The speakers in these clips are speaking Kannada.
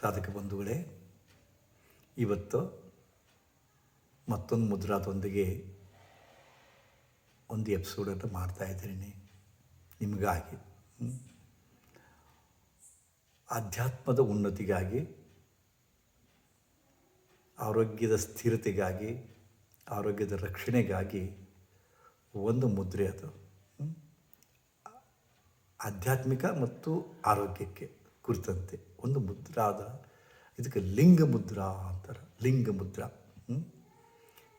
ಸಾಧಕ ಬಂಧುಗಳೇ, ಇವತ್ತು ಮತ್ತೊಂದು ಮುದ್ರಾದೊಂದಿಗೆ ಒಂದು ಎಪಿಸೋಡನ್ನು ಮಾಡ್ತಾ ಇದ್ದೀನಿ. ನಿಮಗಾಗಿ. ಆಧ್ಯಾತ್ಮದ ಉನ್ನತಿಗಾಗಿ, ಆರೋಗ್ಯದ ಸ್ಥಿರತೆಗಾಗಿ, ಆರೋಗ್ಯದ ರಕ್ಷಣೆಗಾಗಿ ಒಂದು ಮುದ್ರೆ ಅದು. ಆಧ್ಯಾತ್ಮಿಕ ಮತ್ತು ಆರೋಗ್ಯಕ್ಕೆ ಕುರಿತಂತೆ. ಒಂದು ಮುದ್ರಾದ ಇದಕ್ಕೆ ಲಿಂಗ ಮುದ್ರಾ ಅಂತಾರೆ ಲಿಂಗ ಮುದ್ರ?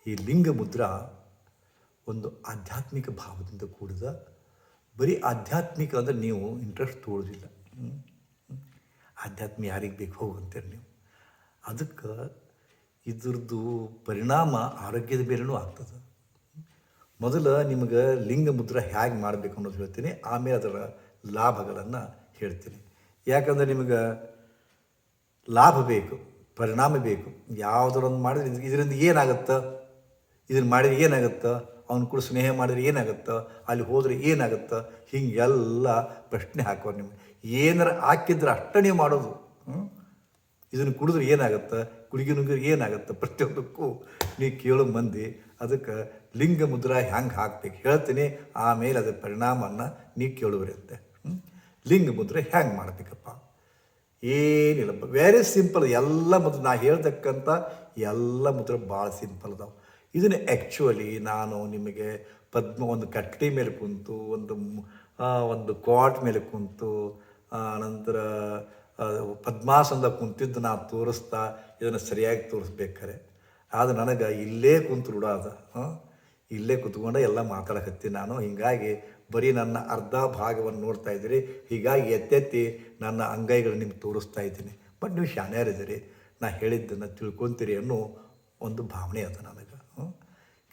ಈ ಲಿಂಗ ಮುದ್ರಾ ಒಂದು ಆಧ್ಯಾತ್ಮಿಕ ಭಾವದಿಂದ ಕೂಡಿದ, ಬರೀ ಆಧ್ಯಾತ್ಮಿಕ ಅಂದರೆ ನೀವು ಇಂಟ್ರೆಸ್ಟ್? ಹ್ಮ್. ಆಧ್ಯಾತ್ಮ ಯಾರಿಗೆ ಬೇಕು ಹೋಗಂತೀರಿ ನೀವು ಅದಕ್ಕೆ ಇದ್ರದ್ದು ಪರಿಣಾಮ ಆರೋಗ್ಯದ ಮೇಲೂ ಆಗ್ತದೆ ಮೊದಲು ನಿಮಗೆ ಲಿಂಗ ಮುದ್ರ ಹೇಗೆ ಮಾಡಬೇಕು ಅನ್ನೋದು ಹೇಳ್ತೀನಿ, ಆಮೇಲೆ ಅದರ ಲಾಭಗಳನ್ನು ಹೇಳ್ತೀನಿ ಯಾಕಂದರೆ ನಿಮಗೆ ಲಾಭ ಬೇಕು, ಪರಿಣಾಮ ಬೇಕು. ಯಾವುದರೊಂದು ಮಾಡಿದ್ರೆ ಇದು- ಇದರಿಂದ ಏನಾಗುತ್ತೋ? ಇದನ್ನು ಮಾಡಿದ್ರೆ ಏನಾಗುತ್ತೋ? ಅವನು ಕೂಡ ಸ್ನೇಹ ಮಾಡಿದ್ರೆ ಏನಾಗುತ್ತೋ? ಅಲ್ಲಿ ಹೋದರೆ ಏನಾಗುತ್ತೋ? ಹಿಂಗೆಲ್ಲ ಪ್ರಶ್ನೆ ಹಾಕೋರು ನಿಮ್ಗೆ. ಏನಾರ ಹಾಕಿದ್ರೆ ಅಷ್ಟೇ ನೀವು ಮಾಡೋದು? ಇದನ್ನು ಕುಡಿದ್ರೆ ಏನಾಗುತ್ತೆ? ಕುಡಿಗೆ ನುಗ್ಗಿದ್ರೆ ಏನಾಗುತ್ತೆ? ಪ್ರತಿಯೊಂದಕ್ಕೂ ನೀ ಕೇಳೋ ಮಂದಿ. ಅದಕ್ಕೆ ಲಿಂಗ ಮುದ್ರಾ ಹೆಂಗೆ ಹಾಕ್ಬೇಕು? ಹೇಳ್ತೀನಿ. ಆಮೇಲೆ ಅದರ ಪರಿಣಾಮವನ್ನು ನೀ ಕೇಳುವರಿರುತ್ತೆ ಹ್ಮ್? ಲಿಂಗ ಮುದ್ರೆ ಹೆಂಗೆ ಮಾಡಬೇಕಪ್ಪ? ಏನಿಲ್ಲ. ವೆರಿ ಸಿಂಪಲ್ ಎಲ್ಲ ಮುದ್ರೆ ನಾ ಹೇಳ್ತಕ್ಕಂಥ ಎಲ್ಲ ಮುದ್ರೆ ಭಾಳ ಸಿಂಪಲ್ ಅದಾವೆ. ಇದನ್ನು ಆ್ಯಕ್ಚುಲಿ ನಾನು ನಿಮಗೆ ಪದ್ಮ ಒಂದು ಕಟ್ಟಿ ಮೇಲೆ ಕುಂತು, ಒಂದು ಒಂದು ಕ್ವಾಟ್ ಮೇಲೆ ಕುಂತು ನಂತರ ಪದ್ಮಾಸನದ ಕುಂತಿದ್ದು ನಾನು ತೋರಿಸ್ತಾ ಇದನ್ನು ಸರಿಯಾಗಿ ತೋರಿಸ್ಬೇಕಾರೆ. ಆದ್ರೆ ನನಗೆ ಇಲ್ಲೇ ಕುಂತು ರೂಢ ಅದ. ಇಲ್ಲೇ ಕುತ್ಕೊಂಡೆ ಎಲ್ಲ ಮಾತಾಡಕತ್ತೀನಿ ನಾನು. ಹೀಗಾಗಿ ಬರೀ ನನ್ನ ಅರ್ಧ ಭಾಗವನ್ನು ನೋಡ್ತಾ ಇದ್ದೀರಿ. ಹೀಗಾಗಿ ಎತ್ತೆತ್ತಿ ನನ್ನ ಅಂಗೈಗಳು ನಿಮ್ಗೆ ತೋರಿಸ್ತಾ ಇದ್ದೀನಿ. ಬಟ್ ನೀವು ಶಾಣ್ಯಾರಿದ್ದೀರಿ ನಾ ಹೇಳಿದ್ದನ್ನು ತಿಳ್ಕೊತೀರಿ ಅನ್ನೋ ಒಂದು ಭಾವನೆ ಅದು ನನಗೆ.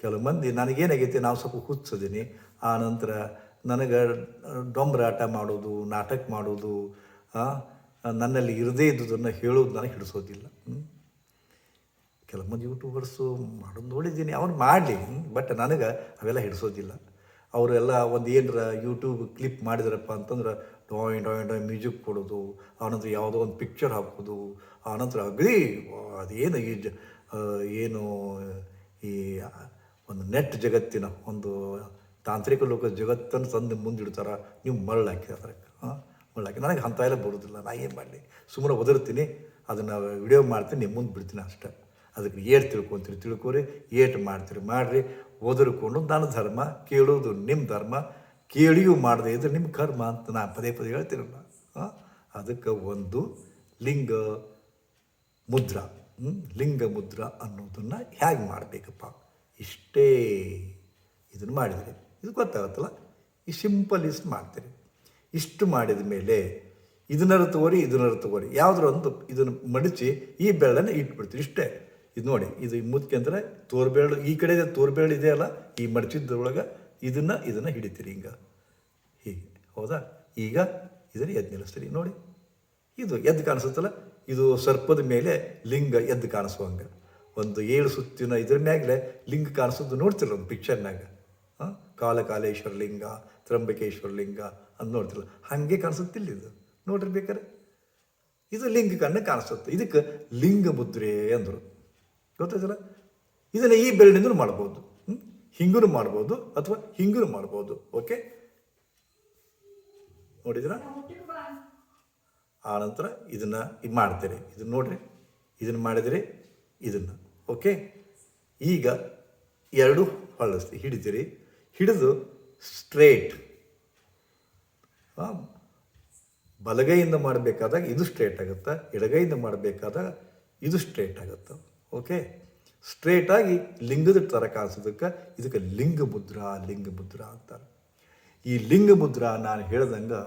ಕೆಲವು ಮಂದಿ ನನಗೇನಾಗೈತಿ, ನಾವು ಸ್ವಲ್ಪ ಹುಚ್ಚಿದ್ದೀನಿ ಆ ನಂತರ ನನಗೆ ಡೊಂಬರಾಟ ಮಾಡೋದು, ನಾಟಕ ಮಾಡೋದು ನನ್ನಲ್ಲಿ ಇರದೇ ಇದ್ದುದನ್ನು ಹೇಳೋದು ನನಗೆ ಹಿಡಿಸೋದಿಲ್ಲ. ಕೆಲವು ಮಂದಿ ಯೂಟ್ಯೂಬರ್ಸು ಮಾಡೋದು ನೋಡಿದ್ದೀನಿ, ಅವ್ರು ಮಾಡಲಿ. ಬಟ್ ನನಗೆ ಅವೆಲ್ಲ ಹಿಡಿಸೋದಿಲ್ಲ. ಅವರೆಲ್ಲ ಒಂದು ಏನರ ಯೂಟ್ಯೂಬ್ ಕ್ಲಿಪ್ ಮಾಡಿದ್ರಪ್ಪ ಅಂತಂದ್ರೆ ಡಾಯ್ ಡಾಯ್ ಡಾಯ್ ಮ್ಯೂಸಿಕ್ ಕೊಡೋದು ಆನಂತರ ಯಾವುದೋ ಒಂದು ಪಿಕ್ಚರ್ ಹಾಕೋದು ಆನಂತರ ಅಗ್ರಿ ಅದೇನು ಈ ಜ ಏನು ಈ ಒಂದು ನೆಟ್ ಜಗತ್ತಿನ ಒಂದು ತಾಂತ್ರಿಕ ಲೋಕ ಜಗತ್ತನ್ನು ತಂದು ಮುಂದಿಡ್ತಾರೆ, ನೀವು ಮರಳು ಹಾಕಿದ್ರೆ ಹಾಂ ನನಗೆ ಅಂಥ ಎಲ್ಲ ಬರೋದಿಲ್ಲ, ನಾ ಏನು ಮಾಡಲಿ ಸುಮ್ಮನೆ ಒದರ್ತೀನಿ, ಅದನ್ನು ವಿಡಿಯೋ ಮಾಡ್ತೀನಿ ನಿಮ್ಮ ಮುಂದೆ ಬಿಡ್ತೀನಿ ಅಷ್ಟೇ. ಅದಕ್ಕೆ ಏಟ್ ತಿಳ್ಕೊತೀರಿ, ತಿಳ್ಕೊರಿ, ಏಟ್ ಮಾಡ್ತೀರಿ, ಮಾಡಿರಿ. ಓದರ್ಕೊಂಡು ನನ್ನ ಧರ್ಮ, ಕೇಳೋದು ನಿಮ್ಮ ಧರ್ಮ, ಕೇಳಿಯೂ ಮಾಡದೆ ಇದ್ರೆ ನಿಮ್ಮ ಕರ್ಮ ಅಂತ ನಾ ಪದೇ ಪದೇ ಹೇಳ್ತೀರಲ್ಲ ಅದಕ್ಕೆ ಒಂದು ಲಿಂಗ ಮುದ್ರ? ಲಿಂಗ ಮುದ್ರ ಅನ್ನೋದನ್ನು ಹೇಗೆ ಮಾಡಬೇಕಪ್ಪ? ಇಷ್ಟೇ ಇದನ್ನು ಮಾಡಿದರೆ. ಇದು ಗೊತ್ತಾಗತ್ತಲ್ಲ? ಈ ಸಿಂಪಲ್ ಇಷ್ಟು ಮಾಡ್ತೀರಿ. ಇಷ್ಟು ಮಾಡಿದ ಮೇಲೆ ಇದನ್ನರ ತಗೋರಿ ಇದನ್ನರ ತಗೋರಿ. ಯಾವುದ್ರ ಒಂದು ಇದನ್ನು ಮಡಚಿ ಈ ಬೆಳ್ಳನ್ನು ಇಟ್ಬಿಡ್ತೀರಿ ಇಷ್ಟೇ. ಇದು ನೋಡಿ, ಇದು ಮುದ್ಕೆ ಅಂದರೆ ತೋರ್ಬೇಳು, ಈ ಕಡೆ ತೋರ್ಬೇಳು ಇದೆಯಲ್ಲ ಈ ಮಡಚಿದ್ದೊಳಗೆ ಇದನ್ನು ಇದನ್ನು ಹಿಡಿತೀರಿ ಹಿಂಗೆ. ಹೀಗೆ, ಹೌದಾ? ಈಗ ಇದನ್ನು ಎದ್ದು ನಿಲ್ಲಿಸ್ತೀರಿ, ನೋಡಿ. ಇದು ಎದ್ದು ಕಾಣಿಸುತ್ತಲ್ಲ, ಇದು ಸರ್ಪದ ಮೇಲೆ ಲಿಂಗ ಎದ್ದು ಕಾಣಿಸುವಂಗೆ ಒಂದು ಏಳು ಸುತ್ತಿನ ಇದ್ರ ಮ್ಯಾಗಲೇ ಲಿಂಗ ಕಾಣಿಸೋದು ನೋಡ್ತಿರಲ್ಲ ಒಂದು ಪಿಕ್ಚರ್ನಾಗ ಹಾಂ? ಕಾಲಕಾಲೇಶ್ವರ ಲಿಂಗ ತ್ರಂಬಕೇಶ್ವರ ಲಿಂಗ ಅಂತ ನೋಡ್ತಿರಲ್ಲ. ಹಾಗೆ ಕಾಣಿಸುತ್ತಿಲ್ಲ ಇದು. ನೋಡ್ರಿ ಬೇಕಾರೆ ಇದು ಲಿಂಗ ಕಣ್ಣು ಕಾಣಿಸುತ್ತೆ. ಇದಕ್ಕೆ ಲಿಂಗ ಮುದ್ರೆ ಅಂದರು. ಗೊತ್ತಾಯ್ತಲ್ಲ? ಇದನ್ನು ಈ ಬೆರಳಿನಿಂದಲೂ ಮಾಡ್ಬೋದು? ಹಿಂಗೂ ಮಾಡ್ಬೋದು ಅಥವಾ ಹಿಂಗೂ ಮಾಡ್ಬೋದು. ಓಕೆ ನೋಡಿದ್ರ? ಆ ನಂತರ ಇದನ್ನು ಇದು ಮಾಡ್ತೀರಿ. ಇದನ್ನ ನೋಡ್ರಿ. ಇದನ್ನು ಮಾಡಿದಿರಿ. ಇದನ್ನು. ಓಕೆ ಈಗ ಎರಡು ಹೊಳಸ್ತಿ ಹಿಡಿತೀರಿ. ಹಿಡಿದು ಸ್ಟ್ರೇಟ್ ಬಲಗೈಯಿಂದ ಮಾಡಬೇಕಾದಾಗ ಇದು ಸ್ಟ್ರೇಟ್ ಆಗುತ್ತೆ. ಎಡಗೈಯಿಂದ ಮಾಡಬೇಕಾದಾಗ ಇದು ಸ್ಟ್ರೇಟ್ ಆಗುತ್ತೆ. ಓಕೆ ಸ್ಟ್ರೇಟಾಗಿ ಲಿಂಗದ ಥರ ಕಾಣಿಸೋದಕ್ಕೆ ಇದಕ್ಕೆ ಲಿಂಗ ಮುದ್ರಾ ಲಿಂಗ ಮುದ್ರಾ ಅಂತಾರೆ. ಈ ಲಿಂಗ ಮುದ್ರಾ ನಾನು ಹೇಳ್ದಂಗೆ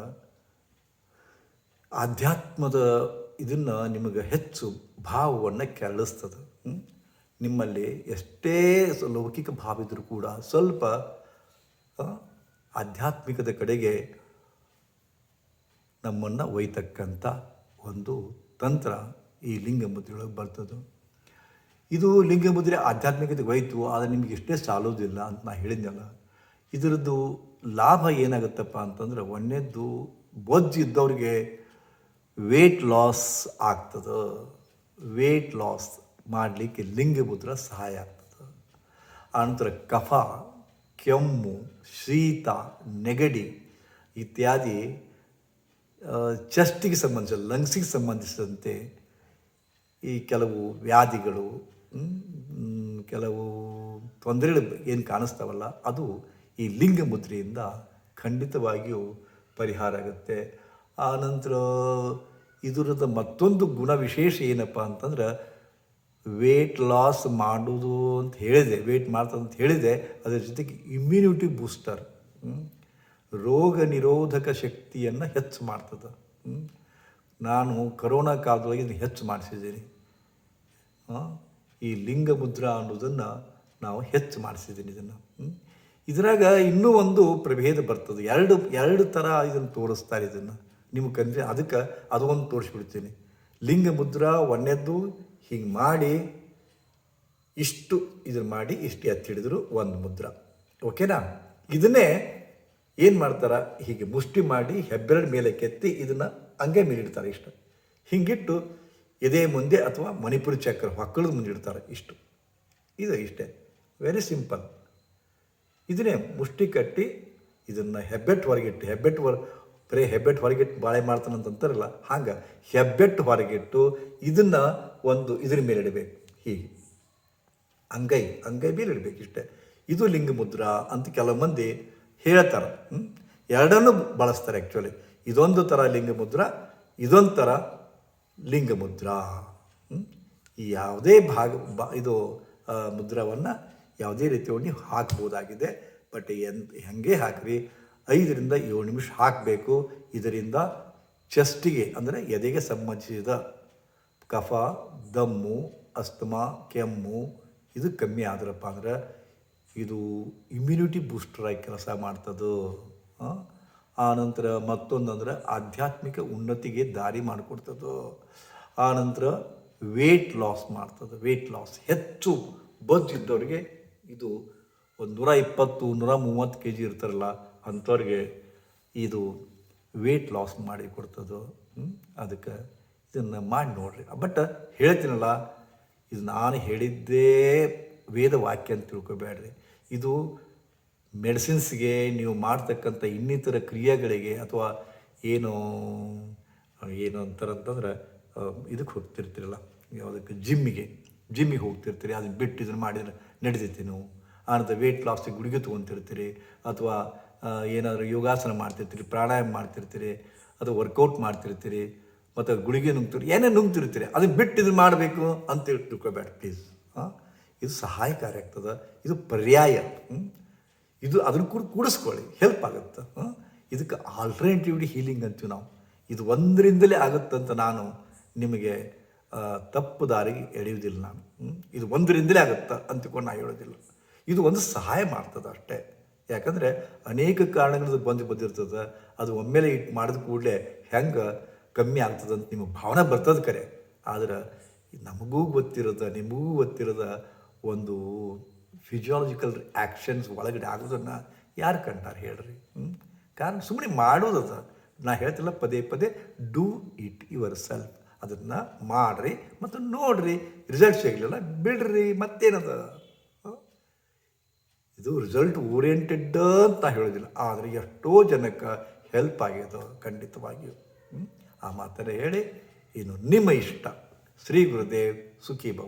ಆಧ್ಯಾತ್ಮದ ಇದನ್ನು ನಿಮಗೆ ಹೆಚ್ಚು ಭಾವವನ್ನು ಕೆರಳಿಸ್ತದೆ. ನಿಮ್ಮಲ್ಲಿ ಎಷ್ಟೇ ಲೌಕಿಕ ಭಾವ ಇದ್ದರೂ ಕೂಡ ಸ್ವಲ್ಪ ಆಧ್ಯಾತ್ಮಿಕದ ಕಡೆಗೆ ನಮ್ಮನ್ನು ಒಯ್ತಕ್ಕಂಥ ಒಂದು ತಂತ್ರ ಈ ಲಿಂಗ ಮುದ್ರೆಯೊಳಗೆ ಬರ್ತದೆ. ಇದು ಲಿಂಗ ಮುದ್ರೆ ಆಧ್ಯಾತ್ಮಿಕತೆ ಹೋಯಿತು, ಆದರೆ ನಿಮಗೆ ಇಷ್ಟೇ ಸಾಲೋದಿಲ್ಲ ಅಂತ ನಾನು ಹೇಳಿದ್ನಲ್ಲ. ಇದರದ್ದು ಲಾಭ ಏನಾಗುತ್ತಪ್ಪ ಅಂತಂದ್ರೆ ಒಂದನೇದ್ದು ಬೊಜ್ಜು ಇದ್ದವ್ರಿಗೆ ವೇಟ್ ಲಾಸ್ ಆಗ್ತದೆ. ವೇಟ್ ಲಾಸ್ ಮಾಡಲಿಕ್ಕೆ ಲಿಂಗ ಮುದ್ರ ಸಹಾಯ ಆಗ್ತದೆ. ಆನಂತರ ಕಫ, ಕೆಮ್ಮು, ಶೀತ, ನೆಗಡಿ ಇತ್ಯಾದಿ ಚೆಸ್ಟಿಗೆ ಸಂಬಂಧಿಸಿದ ಲಂಗ್ಸಿಗೆ ಸಂಬಂಧಿಸಿದಂತೆ ಈ ಕೆಲವು ವ್ಯಾಧಿಗಳು ಕೆಲವು ತೊಂದರೆಗಳು ಏನು ಕಾಣಿಸ್ತಾವಲ್ಲ, ಅದು ಈ ಲಿಂಗ ಮುದ್ರೆಯಿಂದ ಖಂಡಿತವಾಗಿಯೂ ಪರಿಹಾರ ಆಗುತ್ತೆ ಆನಂತರ ನಂತರ ಇದರದ ಮತ್ತೊಂದು ಗುಣ ವಿಶೇಷ ಏನಪ್ಪ ಅಂತಂದ್ರೆ ವೇಟ್ ಲಾಸ್ ಮಾಡೋದು ಅಂತ ಹೇಳಿದೆ ವೇಟ್ ಮಾಡ್ತದೆ ಅಂತ ಹೇಳಿದೆ, ಅದರ ಜೊತೆಗೆ ಇಮ್ಯುನಿಟಿ ಬೂಸ್ಟರ್ ರೋಗ ನಿರೋಧಕ ಶಕ್ತಿಯನ್ನು ಹೆಚ್ಚು ಮಾಡ್ತದೆ. ನಾನು ಕರೋನಾ ಕಾಲದೊಳಗೆ ಹೆಚ್ಚು ಮಾಡಿಸಿದ್ದೀನಿ ಈ ಲಿಂಗ ಮುದ್ರಾ ಅನ್ನೋದನ್ನು ನಾವು ಹೆಚ್ಚು ಮಾಡಿಸಿದ್ದೀನಿ ಇದನ್ನು. ಇದರಾಗ ಇನ್ನೂ ಒಂದು ಪ್ರಭೇದ ಬರ್ತದೆ. ಎರಡು ಎರಡು ಥರ ಇದನ್ನು ತೋರಿಸ್ತಾರೆ ಇದನ್ನು. ನಿಮಗೆ ಕಂದ್ರೆ ಅದಕ್ಕೆ ಅದೊಂದು ತೋರಿಸ್ಬಿಡ್ತೀನಿ. ಲಿಂಗ ಮುದ್ರಾ ಒಂದೆದ್ದು ಹಿಂಗೆ ಮಾಡಿ ಇಷ್ಟು ಇದನ್ನು ಮಾಡಿ ಇಷ್ಟು ಎತ್ತಿ ಹಿಡಿದ್ರು ಒಂದು ಮುದ್ರ. ಓಕೆನಾ? ಇದನ್ನೇ ಏನು ಮಾಡ್ತಾರೆ? ಹೀಗೆ ಮುಷ್ಟಿ ಮಾಡಿ ಹೆಬ್ಬೆರಡು ಮೇಲೆ ಕೆತ್ತಿ ಇದನ್ನು ಹಂಗೆ ಮೇಲಿಡ್ತಾರೆ ಇಷ್ಟು. ಹಿಂಗಿಟ್ಟು ಎದೆ ಮುಂದೆ ಅಥವಾ ಮಣಿಪುರಿ ಚಕ್ರ ಹೊಕ್ಕಳದ ಮುಂದೆ ಇಡ್ತಾರೆ ಇಷ್ಟು. ಇದು ಇಷ್ಟೇ. ವೆರಿ ಸಿಂಪಲ್ ಇದನ್ನೇ ಮುಷ್ಟಿ ಕಟ್ಟಿ ಇದನ್ನು ಹೆಬ್ಬೆಟ್ಟು ಹೊರಗಿಟ್ಟು ಹೆಬ್ಬೆಟ್ಟು ಹೊರ, ಬರೀ ಹೆಬ್ಬೆಟ್ಟು ಹೊರಗಿಟ್ಟು ಬಾಳೆ ಮಾಡ್ತಾನೆ ಅಂತ ಅಂತಾರಲ್ಲ, ಹಂಗೆ ಹೆಬ್ಬೆಟ್ಟು ಹೊರಗಿಟ್ಟು ಇದನ್ನು ಒಂದು ಇದ್ರ ಮೇಲೆ ಇಡಬೇಕು. ಹೀಗೆ. ಅಂಗೈ ಅಂಗೈ ಮೇಲೆ ಇಡಬೇಕು ಇಷ್ಟೇ. ಇದು ಲಿಂಗ ಮುದ್ರಾ ಅಂತ ಕೆಲವು ಮಂದಿ ಹೇಳ್ತಾರೆ. ಎರಡನ್ನೂ ಬಳಸ್ತಾರೆ ಆ್ಯಕ್ಚುಲಿ ಇದೊಂದು ಥರ ಲಿಂಗ ಮುದ್ರಾ, ಇದೊಂದು ಥರ ಲಿಂಗ ಮುದ್ರಾ ಈ ಯಾವುದೇ ಭಾಗ ಇದು ಮುದ್ರವನ್ನು ಯಾವುದೇ ರೀತಿಯಲ್ಲಿ ನೀವು ಹಾಕ್ಬೋದಾಗಿದೆ. ಬಟ್ ಎನ್ ಹಾಗೆ ಹಾಕ್ರಿ? ಐದರಿಂದ ಏಳು ನಿಮಿಷ ಹಾಕಬೇಕು. ಇದರಿಂದ ಚೆಸ್ಟಿಗೆ ಅಂದರೆ ಎದೆಗೆ ಸಂಬಂಧಿಸಿದ ಕಫ, ದಮ್ಮು, ಅಸ್ತಮಾ, ಕೆಮ್ಮು, ಇದು ಕಮ್ಮಿ ಆದ್ರಪ್ಪ ಅಂದ್ರೆ ಇದು ಇಮ್ಯುನಿಟಿ ಬೂಸ್ಟರಾಗಿ ಕೆಲಸ ಮಾಡ್ತದೆ ಆ? ಆ ನಂತರ ಮತ್ತೊಂದಂದ್ರೆ ಆಧ್ಯಾತ್ಮಿಕ ಉನ್ನತಿಗೆ ದಾರಿ ಮಾಡಿಕೊಡ್ತದೆ ಆ ನಂತರ ವೇಟ್ ಲಾಸ್ ಮಾಡ್ತದೆ ವೆಯ್ಟ್ ಲಾಸ್ ಹೆಚ್ಚು ಬದ್ದಿದ್ದವ್ರಿಗೆ ಇದು ಒಂದು ನೂರ ಇಪ್ಪತ್ತು, ನೂರ ಮೂವತ್ತು ಕೆ ಜಿ ಇರ್ತಾರಲ್ಲ ಅಂಥವ್ರಿಗೆ ಇದು ವೇಟ್ ಲಾಸ್ ಮಾಡಿ ಕೊಡ್ತದೆ? ಅದಕ್ಕೆ ಇದನ್ನು ಮಾಡಿ ನೋಡ್ರಿ ಬಟ್ ಹೇಳ್ತೀನಲ್ಲ, ಇದು ನಾನು ಹೇಳಿದ್ದೇ ವೇದ ವಾಕ್ಯ ಅಂತ ತಿಳ್ಕೊಬೇಡ್ರಿ ಇದು ಮೆಡಿಸಿನ್ಸ್ಗೆ ನೀವು ಮಾಡ್ತಕ್ಕಂಥ ಇನ್ನಿತರ ಕ್ರಿಯೆಗಳಿಗೆ ಅಥವಾ ಏನು ಏನು ಅಂತಾರಂತಂದ್ರೆ ಇದಕ್ಕೆ ಹೋಗ್ತಿರ್ತೀರಲ್ಲ, ಯಾವುದಕ್ಕೆ, ಜಿಮ್ಮಿಗೆ ಜಿಮ್ಮಿಗೆ ಹೋಗ್ತಿರ್ತೀರಿ, ಅದನ್ನ ಬಿಟ್ಟು ಇದನ್ನು ಮಾಡಿದ್ರೆ ನಡಿತೈತಿ ನೀವು. ಆನಂತರ ವೇಟ್ ಲಾಸ್ಗೆ ಗುಳಿಗೆ ತೊಗೊತಿರ್ತೀರಿ, ಅಥವಾ ಏನಾದರೂ ಯೋಗಾಸನ ಮಾಡ್ತಿರ್ತೀರಿ, ಪ್ರಾಣಾಯಾಮ ಮಾಡ್ತಿರ್ತೀರಿ ಅಥವಾ ವರ್ಕೌಟ್ ಮಾಡ್ತಿರ್ತೀರಿ, ಮತ್ತು ಗುಳಿಗೆ ನುಂಗ್ತಿರಿ ಏನೇ ನುಂಗ್ತಿರ್ತೀರಿ, ಅದನ್ನು ಬಿಟ್ಟು ಇದನ್ನು ಮಾಡಬೇಕು ಅಂತೇಳಿ ತಿಳ್ಕೊಬೇಡ ಪ್ಲೀಸ್ ಹಾಂ ಇದು ಸಹಾಯಕಾರಿ ಆಗ್ತದೆ, ಇದು ಪರ್ಯಾಯ? ಇದು ಅದನ್ನು ಕೂಡ ಕೂಡಿಸ್ಕೊಳ್ಳಿ. ಹೆಲ್ಪ್ ಆಗುತ್ತೆ. ಇದಕ್ಕೆ ಆಲ್ಟರ್ನೇಟಿವ್ಲಿ ಹೀಲಿಂಗ್ ಅಂತೀವಿ ನಾವು. ಇದು ಒಂದರಿಂದಲೇ ಆಗುತ್ತಂತ ನಾನು ನಿಮಗೆ ತಪ್ಪು ದಾರಿಗೆ ಎಳೆಯುವುದಿಲ್ಲ ನಾನು? ಇದು ಒಂದರಿಂದಲೇ ಆಗುತ್ತೆ ಅಂತಿಕೊಂಡು ನಾನು ಹೇಳೋದಿಲ್ಲ. ಇದು ಒಂದು ಸಹಾಯ ಮಾಡ್ತದೆ ಅಷ್ಟೇ. ಯಾಕಂದರೆ ಅನೇಕ ಕಾರಣಗಳದ್ದು ಬಂದು ಬಂದಿರ್ತದೆ. ಅದು ಒಮ್ಮೆಲೆ ಇಟ್ಟು ಮಾಡಿದ ಕೂಡಲೇ ಹೆಂಗೆ ಕಮ್ಮಿ ಆಗ್ತದೆ ಅಂತ ನಿಮಗೆ ಭಾವನೆ ಬರ್ತದೆ ಕರೆ. ಆದ್ರೆ ನಮಗೂ ಗೊತ್ತಿರೋದ, ನಿಮಗೂ ಗೊತ್ತಿರೋದ ಒಂದು ಫಿಸಿಯಾಲಜಿಕಲ್ ಆ್ಯಕ್ಷನ್ಸ್ ಒಳಗಡೆ ಆಗೋದನ್ನು ಯಾರು ಕಂಡಾರ ಹೇಳ್ರಿ? ಹ್ಞೂ ಕಾರಣ ಸುಮ್ಮನೆ ಮಾಡೋದದ ನಾ ಹೇಳ್ತಿಲ್ಲ, ಪದೇ ಪದೇ ಡೂ ಇಟ್ ಯುವರ್ ಸೆಲ್ಫ್ ಅದನ್ನು ಮಾಡ್ರಿ ಮತ್ತು ನೋಡಿರಿ. ರಿಸಲ್ಟ್ ಸಿಗಲಿಲ್ಲ, ಬಿಡ್ರಿ. ಮತ್ತೇನದ? ಇದು ರಿಸಲ್ಟ್ ಓರಿಯೆಂಟೆಡ್ ಅಂತ ಹೇಳೋದಿಲ್ಲ. ಆದರೆ ಎಷ್ಟೋ ಜನಕ್ಕೆ ಹೆಲ್ಪ್ ಆಗಿದೆ ಖಂಡಿತವಾಗಿಯೂ? ಆ ಮಾತನ್ನು ಹೇಳಿ, ಇನ್ನು ನಿಮ್ಮ ಇಷ್ಟ. ಶ್ರೀ ಗುರುದೇವ್ ಸುಖಿ ಭವ